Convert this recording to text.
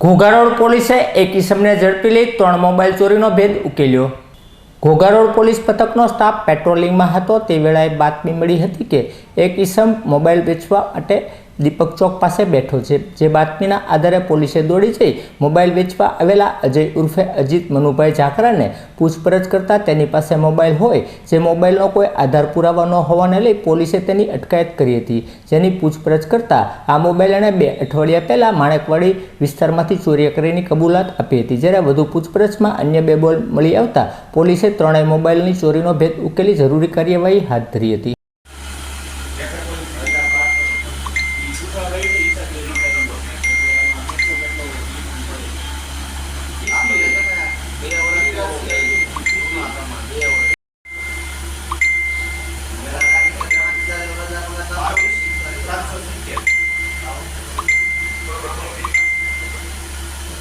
ઘોઘારોડ પોલીસે એક ઇસમને ઝડપી લઈ ત્રણ મોબાઈલ ચોરીનો ભેદ ઉકેલ્યો. ઘોઘારોડ પોલીસ પથકનો સ્ટાફ પેટ્રોલિંગમાં હતો. તે વેળાએ બાતમી મળી હતી કે એક ઇસમ મોબાઈલ વેચવા માટે દીપક ચોક પાસે બેઠો છે. જે બાતમીના આધારે પોલીસે દોડી જઈ મોબાઈલ વેચવા આવેલા અજય ઉર્ફે અજીત મનુભાઈ ઝાકરાને પૂછપરછ કરતાં તેની પાસે મોબાઈલ હોય, જે મોબાઈલનો કોઈ આધાર પુરાવા ન હોવાને લઈ પોલીસે તેની અટકાયત કરી હતી. જેની પૂછપરછ કરતાં આ મોબાઈલ એણે બે અઠવાડિયા પહેલાં માણેકવાડી વિસ્તારમાંથી ચોરી કરીને કબૂલાત આપી હતી. જ્યારે વધુ પૂછપરછમાં અન્ય બે બોલ મળી આવતા પોલીસે ત્રણેય મોબાઈલની ચોરીનો ભેદ ઉકેલી જરૂરી કાર્યવાહી હાથ ધરી હતી.